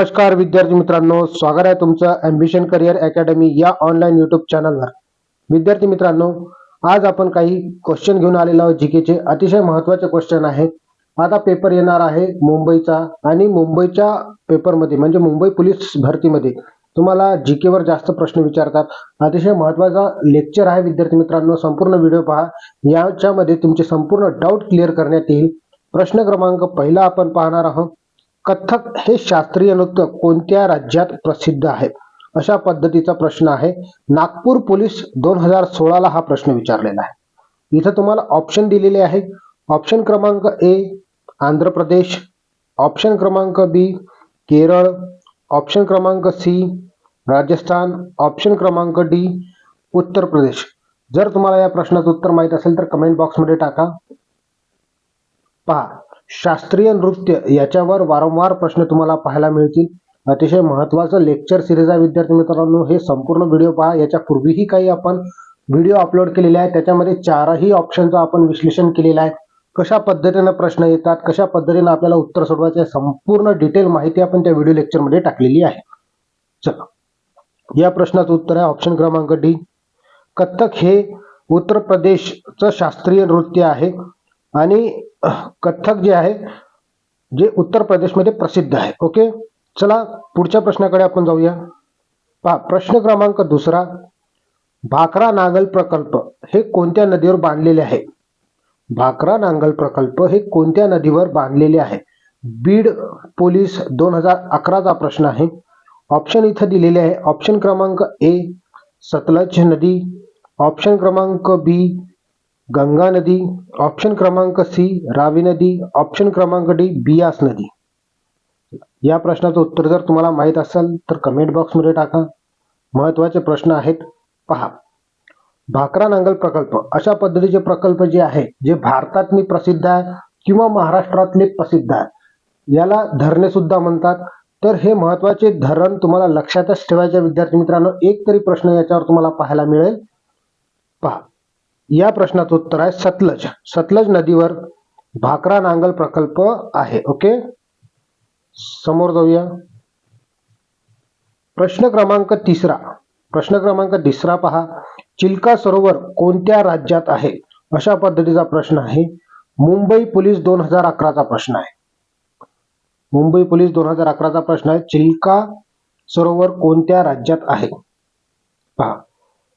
नमस्कार विद्यार्थी मित्रांनो. स्वागत आहे तुमचं अम्बिशन करिअर अकॅडमी या ऑनलाईन युट्यूब चॅनलवर विद्यार्थी मित्रांनो आज आपण काही क्वेश्चन घेऊन आलेलो आहोत जीकेचे अतिशय महत्त्वाचे क्वेश्चन आहेत. आता पेपर येणार आहे मुंबईचा आणि मुंबईच्या पेपरमध्ये म्हणजे मुंबई पोलीस भरतीमध्ये. तुम्हाला जी जास्त प्रश्न विचारतात. अतिशय महत्त्वाचा लेक्चर आहे विद्यार्थी मित्रांनो. संपूर्ण व्हिडिओ पहा. याच्यामध्ये तुमचे संपूर्ण डाऊट क्लिअर करण्यात येईल. प्रश्न क्रमांक पहिला आपण पाहणार आहोत. कथ्थक हे शास्त्रीय नृत्य कोणत्या राज्यात प्रसिद्ध आहे? अशा पद्धतीचा प्रश्न आहे. नागपूर पोलीस दोन हजार सोळाला हा प्रश्न विचारलेला आहे. इथं तुम्हाला ऑप्शन दिलेले आहे. ऑप्शन क्रमांक ए आंध्र प्रदेश. ऑप्शन क्रमांक बी केरळ. ऑप्शन क्रमांक सी राजस्थान. ऑप्शन क्रमांक डी उत्तर प्रदेश. जर तुम्हाला या प्रश्नाचं उत्तर माहीत असेल तर कमेंट बॉक्समध्ये टाका. पहा. शास्त्रीय नृत्य याच्यावर वारंवार प्रश्न तुम्हाला पाहायला मिळतील. अतिशय महत्त्वाचं लेक्चर सिरीज आहे विद्यार्थी मित्रांनो. हे संपूर्ण व्हिडिओ पहा. याच्या पूर्वीही काही आपण व्हिडिओ अपलोड केलेले आहे त्याच्यामध्ये चारही ऑप्शनचं आपण विश्लेषण केलेलं आहे. कशा पद्धतीनं प्रश्न येतात कशा पद्धतीनं आपल्याला उत्तर सोडवायचे आहे, संपूर्ण डिटेल माहिती आपण त्या व्हिडिओ लेक्चरमध्ये टाकलेली आहे. चला. या प्रश्नाचं उत्तर आहे ऑप्शन क्रमांक डी कथ्थक हे उत्तर प्रदेशचं शास्त्रीय नृत्य आहे. आणि कथ्थक जे आहे जे उत्तर प्रदेशमध्ये प्रसिद्ध आहे. ओके चला पुढच्या प्रश्नाकडे आपण जाऊया. पहा प्रश्न क्रमांक दुसरा भाकरा नांगल प्रकल्प हे कोणत्या नदीवर बांधलेले आहे? भाकरा नांगल प्रकल्प हे कोणत्या नदीवर बांधलेले आहे? बीड पोलीस दोन हजार अकराचा प्रश्न आहे. ऑप्शन इथं दिलेले आहे. ऑप्शन क्रमांक ए सतलज नदी. ऑप्शन क्रमांक बी गंगा नदी ऑप्शन क्रमांक सी रावी नदी ऑप्शन क्रमांक डी बियास नदी. या प्रश्नाचं उत्तर जर तुम्हाला माहीत असेल तर कमेंट बॉक्समध्ये टाका. महत्त्वाचे प्रश्न आहेत पहा. भाकरा नांगल प्रकल्प. अशा पद्धतीचे प्रकल्प जे आहे जे भारतातनी प्रसिद्ध आहे किंवा महाराष्ट्रातले प्रसिद्ध आहे याला धरणे सुद्धा म्हणतात. तर हे महत्त्वाचे धरण तुम्हाला लक्षातच ठेवायचे विद्यार्थी मित्रांनो. एक तरी प्रश्न याच्यावर तुम्हाला पाहायला मिळेल. पहा. या प्रश्नाचं उत्तर आहे सतलज. सतलज नदीवर भाकरा नांगल प्रकल्प आहे. ओके? समोर जाऊया. प्रश्न क्रमांक तिसरा. प्रश्न क्रमांक तिसरा पहा. चिल्का सरोवर कोणत्या राज्यात आहे? अशा पद्धतीचा प्रश्न आहे. मुंबई पोलीस दोन हजार अकराचा प्रश्न आहे. मुंबई पोलीस दोन हजार अकराचा प्रश्न आहे. चिल्का सरोवर कोणत्या राज्यात आहे? पहा.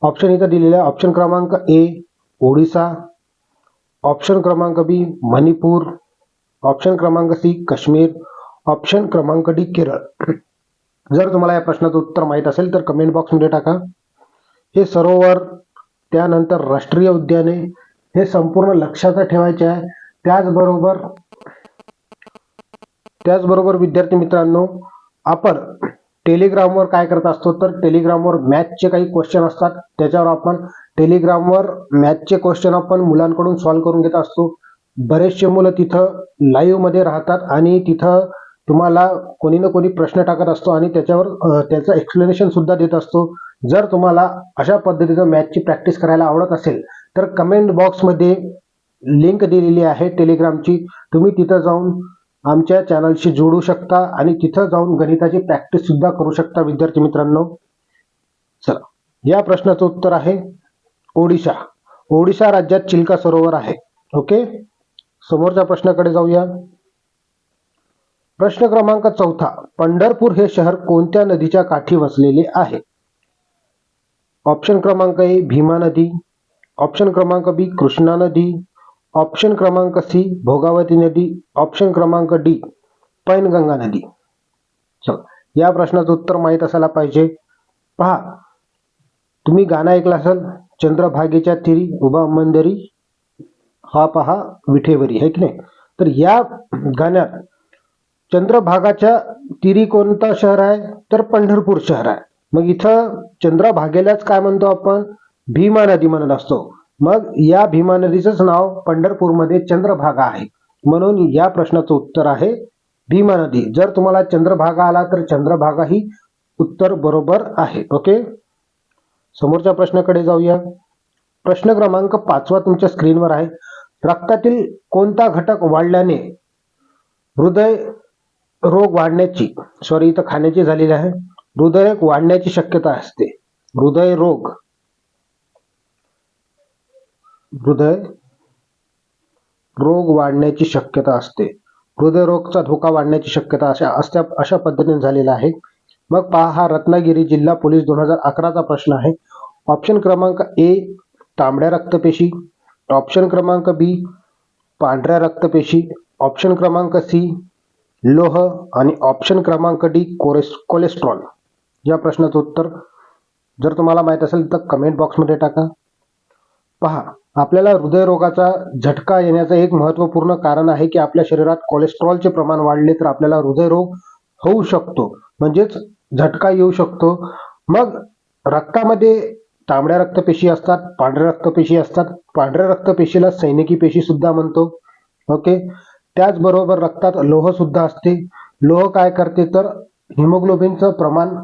ऑप्शन इथं दिलेलं आहे. ऑप्शन क्रमांक ए ओडिसा ऑप्शन क्रमांक बी मणिपूर ऑप्शन क्रमांक सी काश्मीर ऑप्शन क्रमांक डी केरळ. जर तुम्हाला या प्रश्नाचं उत्तर माहीत असेल तर कमेंट बॉक्समध्ये टाका. हे सरोवर त्यानंतर राष्ट्रीय उद्याने हे संपूर्ण लक्षात ठेवायचे आहे. त्याचबरोबर त्याचबरोबर विद्यार्थी मित्रांनो आपण टेलिग्रामवर काय करत असतो तर टेलिग्रामवर मॅथचे काही क्वेश्चन असतात. त्याच्यावर आपण टेलिग्रामवर मॅथचे क्वेश्चन आपण मुलांकडून सॉल्व्ह करून घेत असतो. बरेचसे मुलं तिथं लाईव्हमध्ये राहतात आणि तिथं तुम्हाला कोणी ना कोणी प्रश्न टाकत असतो आणि त्याच्यावर त्याचं एक्सप्लेनेशन सुद्धा देत असतो. जर तुम्हाला अशा पद्धतीचं मॅथची प्रॅक्टिस करायला आवडत असेल तर कमेंट बॉक्समध्ये लिंक दिलेली आहे टेलिग्रामची. तुम्ही तिथं जाऊन आमच्या चॅनलशी जोडू शकता आणि तिथं जाऊन गणिताची प्रॅक्टिस सुद्धा करू शकता विद्यार्थी मित्रांनो. चला या प्रश्नाचं उत्तर आहे ओडिशा. ओडिशा राज्यात चिल्का सरोवर आहे. ओके? समोरच्या प्रश्नाकडे जाऊया. प्रश्न क्रमांक चौथा. पंढरपूर हे शहर कोणत्या नदीच्या काठी वसलेले आहे? ऑप्शन क्रमांक ए भीमा नदी. ऑप्शन क्रमांक बी कृष्णा नदी. ऑप्शन क्रमांक सी भोगावती नदी ऑप्शन क्रमांक डी पैनगंगा नदी. या प्रश्नाचं उत्तर माहीत असायला पाहिजे. पहा तुम्ही गाणं ऐकलं असाल चंद्रभागेच्या तिरी उभा मंदिरी हा पहा विठेवरी आहे की नाही? तर या गाण्यात चंद्रभागाच्या तिरी कोणता शहर आहे? तर पंढरपूर शहर आहे. मग इथं चंद्रभागेलाच काय म्हणतो आपण? भीमा नदी म्हणत असतो. मग या भीमा नदीचंच नाव पंढरपूरमध्ये चंद्रभागा आहे. म्हणून या प्रश्नाचं उत्तर आहे भीमा नदी. जर तुम्हाला चंद्रभागा आला तर चंद्रभागा ही उत्तर बरोबर आहे. ओके? समोरच्या प्रश्नाकडे जाऊया. प्रश्न क्रमांक पाचवा तुमच्या स्क्रीनवर आहे. रक्तातील कोणता घटक वाढल्याने हृदय रोग वाढण्याची सॉरी इथं खाण्याची झालेली आहे. हृदय वाढण्याची शक्यता असते. हृदय रोग. हृदय रोग वाढण्याची शक्यता असते. हृदयरोगचा धोका वाढण्याची शक्यता अशा अशा अशा पद्धतीने झालेला आहे. मग पहा हा रत्नागिरी जिल्हा पोलीस दोन हजार अकराचा प्रश्न आहे. ऑप्शन क्रमांक ए तांबड्या रक्तपेशी. ऑप्शन क्रमांक बी पांढऱ्या रक्तपेशी. ऑप्शन क्रमांक सी लोह. आणि ऑप्शन क्रमांक डी कोरेस कोलेस्ट्रॉल. या प्रश्नाचं उत्तर जर तुम्हाला माहीत असेल तर कमेंट बॉक्समध्ये टाका. पहा आपल्याला हृदयरोगाचा झटका येण्याचं एक महत्त्वपूर्ण कारण आहे की आपल्या शरीरात कोलेस्ट्रॉलचे प्रमाण वाढले तर आपल्याला हृदयरोग होऊ शकतो. म्हणजेच झटका येऊ शकतो. मग रक्तामध्ये तांबड्या रक्तपेशी असतात पांढऱ्या रक्तपेशी असतात. पांढऱ्या रक्तपेशीला सैनिकी पेशी सुद्धा म्हणतो. ओके? त्याचबरोबर रक्तात लोह सुद्धा असते. लोह काय करते तर हिमोग्लोबिनचं प्रमाण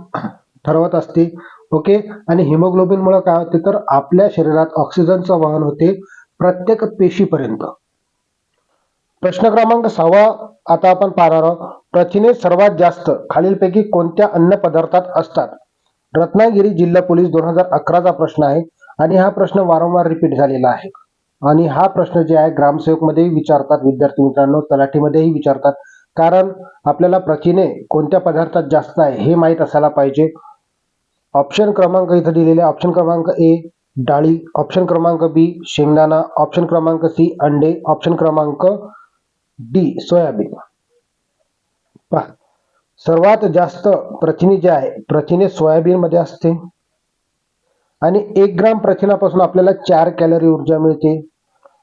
ठरवत असते. ओके? आणि हिमोग्लोबिनमुळे काय होते तर आपल्या शरीरात ऑक्सिजनचं वाहन होते प्रत्येक पेशीपर्यंत. प्रश्न क्रमांक सहावा आता आपण पाहणार आहोत. प्रथिने सर्वात जास्त खालीलपैकी कोणत्या अन्न पदार्थात असतात? रत्नागिरी जिल्हा पोलीस दोन हजार अकराचा प्रश्न आहे आणि हा प्रश्न वारंवार रिपीट झालेला आहे. आणि हा प्रश्न जे आहे ग्रामसेवकमध्येही विचारतात विद्यार्थी मित्रांनो तलाठीमध्येही विचारतात. कारण आपल्याला प्रथिने कोणत्या पदार्थात जास्त आहे हे माहीत असायला पाहिजे. ऑप्शन क्रमांक इथं दिलेले ऑप्शन क्रमांक ए डाळी. ऑप्शन क्रमांक बी शेंगदाणा. ऑप्शन क्रमांक सी अंडे. ऑप्शन क्रमांक डी सोयाबीन. पहा. सर्वात जास्त प्रथिने जे आहे प्रथिने सोयाबीनमध्ये असते. आणि एक ग्राम प्रथिनापासून आपल्याला चार कॅलरी ऊर्जा मिळते.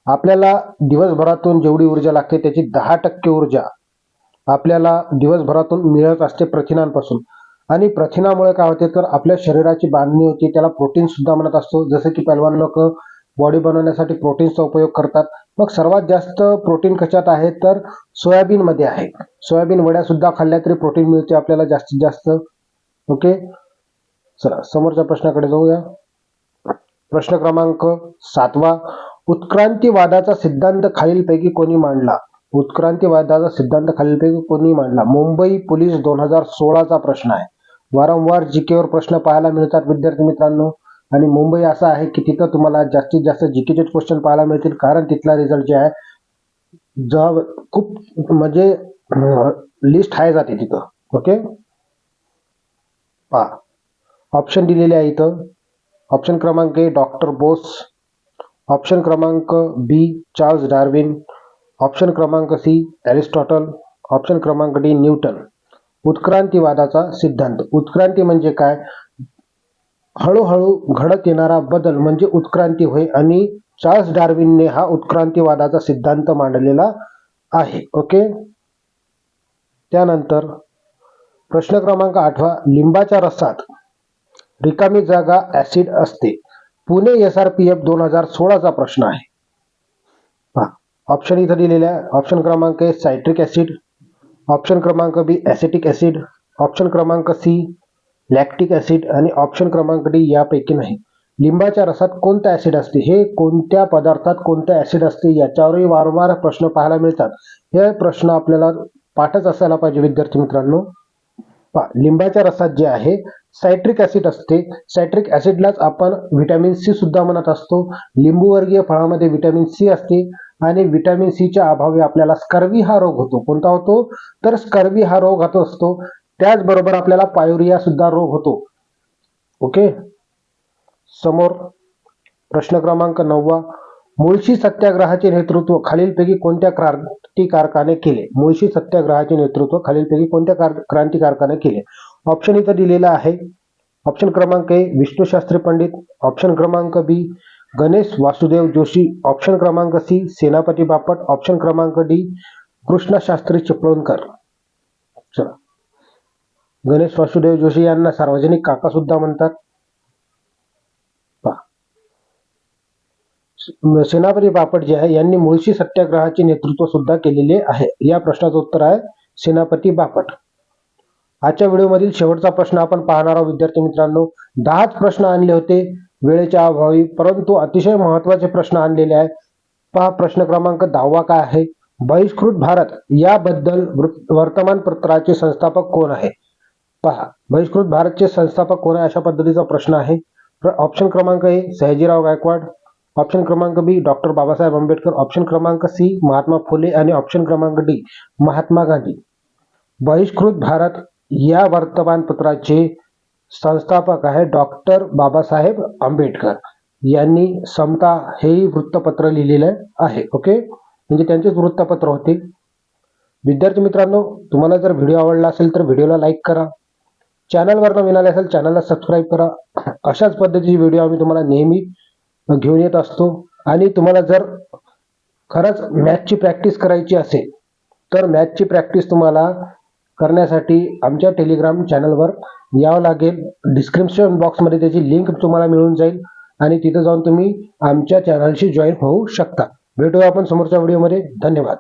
आपल्याला दिवसभरातून जेवढी ऊर्जा लागते त्याची दहा टक्के ऊर्जा आपल्याला दिवसभरातून मिळत असते प्रथिनांपासून. आणि प्रथिनामुळे काय होते तर आपल्या शरीराची बांधणी होती त्याला प्रोटीन सुद्धा म्हणत असतो. जसं की पहिलवान लोक बॉडी बनवण्यासाठी प्रोटीनचा उपयोग करतात. मग सर्वात जास्त प्रोटीन कशात आहे तर सोयाबीन मध्ये आहे. सोयाबीन वड्या सुद्धा खाल्ल्या तरी प्रोटीन मिळते आपल्याला जास्तीत जास्त. ओके चला समोरच्या प्रश्नाकडे जाऊया. प्रश्न क्रमांक सातवा. उत्क्रांतीवादाचा सिद्धांत खालीलपैकी कोणी मांडला? उत्क्रांतीवादाचा सिद्धांत खालीलपैकी कोणी मांडला? मुंबई पोलीस दोन हजार सोळाचा प्रश्न आहे. वारंवार जीकेवर प्रश्न पाहायला मिळतात विद्यार्थी मित्रांनो. आणि मुंबई असं आहे की तिथं तुम्हाला जास्तीत जास्त जीकेचे क्वेश्चन पाहायला मिळतील. कारण तिथला रिझल्ट जे आहे जर खूप म्हणजे लिस्ट आहे जाते तिथं. ओके पहा. ऑप्शन दिलेले आहे इथं. ऑप्शन क्रमांक ए डॉक्टर बोस ऑप्शन क्रमांक बी चार्ल्स डार्विन ऑप्शन क्रमांक सी ॲरिस्टॉटल ऑप्शन क्रमांक डी न्यूटन उत्क्रांतीवादाचा सिद्धांत. उत्क्रांती म्हणजे काय? हळूहळू घडत येणारा बदल म्हणजे उत्क्रांती होय आणि चार्ल्स डार्विनने हा उत्क्रांतीवादाचा सिद्धांत मांडलेला आहे. ओके? त्यानंतर प्रश्न क्रमांक आठवा. लिंबाच्या रसात रिकामी जागा ऍसिड असते. Pune S R P F दोन हजार सोळाचा प्रश्न आहे. ऑप्शन इथं दिलेले आहे. ऑप्शन क्रमांक आहे सायट्रिक ऍसिड ऑप्शन क्रमांक बी ॲसिटिक ॲसिड. ऑप्शन क्रमांक सी लॅक्टिक ॲसिड. आणि ऑप्शन क्रमांक डी यापैकी नाही. लिंबाच्या रसात कोणतं ॲसिड असते? हे कोणत्या पदार्थात कोणतं ॲसिड असते? याच्यावरही वारंवार प्रश्न पाहायला मिळतात. हे प्रश्न आपल्याला पाठच असायला पाहिजे विद्यार्थी मित्रांनो. लिंबाच्या रसात जे आहे सायट्रिक ॲसिड असते. सायट्रिक ॲसिडलाच आपण व्हिटॅमिन सी सुद्धा म्हणत असतो. लिंबूवर्गीय फळामध्ये व्हिटॅमिन सी असते आणि व्हिटॅमिन सीच्या अभावी आपल्याला स्कर्वी हा रोग होतो. कोणता होतो? तर स्कर्वी हा रोग होत असतो. त्याचबरोबर आपल्याला पायुरिया सुद्धा रोग होतो. ओके? समोर प्रश्न क्रमांक नववा. मुळशी सत्याग्रहाचे नेतृत्व खालीलपैकी कोणत्या क्रांतिकारकाने केले? मुळशी सत्याग्रहाचे नेतृत्व खालीलपैकी कोणत्या कार- क्रांतिकारकाने केले? ऑप्शन इथं दिलेला आहे. ऑप्शन क्रमांक ए विष्णूशास्त्री पंडित. ऑप्शन क्रमांक बी गणेश वासुदेव जोशी. ऑप्शन क्रमांक सी सेनापती बापट. ऑप्शन क्रमांक डी कृष्णशास्त्री चिपळूणकर. गणेश वासुदेव जोशी यांना सार्वजनिक काका सुद्धा म्हणतात. सेनापती बापट जे आहे यांनी मुळशी सत्याग्रहाचे नेतृत्व सुद्धा केलेले आहे. या प्रश्नाचं उत्तर आहे सेनापती बापट. आजच्या व्हिडिओमधील शेवटचा प्रश्न आपण पाहणार आहोत. विद्यार्थी मित्रांनो दहाच प्रश्न आणले होते वेळेच्या अभावी परंतु अतिशय महत्त्वाचे प्रश्न आणलेले आहे पहा प्रश्न क्रमांक दहावा काय आहे? बहिष्कृत भारत याबद्दल वर्तमानपत्राचे संस्थापक कोण आहे? पहा बहिष्कृत भारतचे संस्थापक कोण आहे अशा पद्धतीचा प्रश्न आहे. ऑप्शन क्रमांक ए सयाजीराव गायकवाड. ऑप्शन क्रमांक B doctor Babasaheb Ambedkar. Option क्रमांक सी महात्मा फुले. आणि ऑप्शन क्रमांक डी महात्मा गांधी. बहिष्कृत भारत या वर्तमानपत्राचे संस्थापक आहे डॉक्टर बाबासाहेब आंबेडकर. यांनी समता हेही वृत्तपत्र लिहिलेलं आहे ओके? म्हणजे त्यांचेच वृत्तपत्र होते. विद्यार्थी मित्रांनो तुम्हाला जर व्हिडिओ आवडला असेल तर व्हिडिओला लाईक करा. चॅनलवर नवीन आले असेल चॅनलला सबस्क्राईब करा. अशाच पद्धतीचे व्हिडिओ आम्ही तुम्हाला नेहमी घेऊन येत असतो. आणि तुम्हाला जर खरंच मॅथची प्रॅक्टिस करायची असेल तर मॅथची प्रॅक्टिस तुम्हाला करण्यासाठी आमच्या टेलिग्राम चॅनलवर यावं लागेल. डिस्क्रिप्शन बॉक्समध्ये त्याची लिंक तुम्हाला मिळून जाईल आणि तिथं जाऊन तुम्ही आमच्या चॅनलशी जॉईन होऊ शकता. भेटूया आपण समोरच्या व्हिडिओमध्ये धन्यवाद.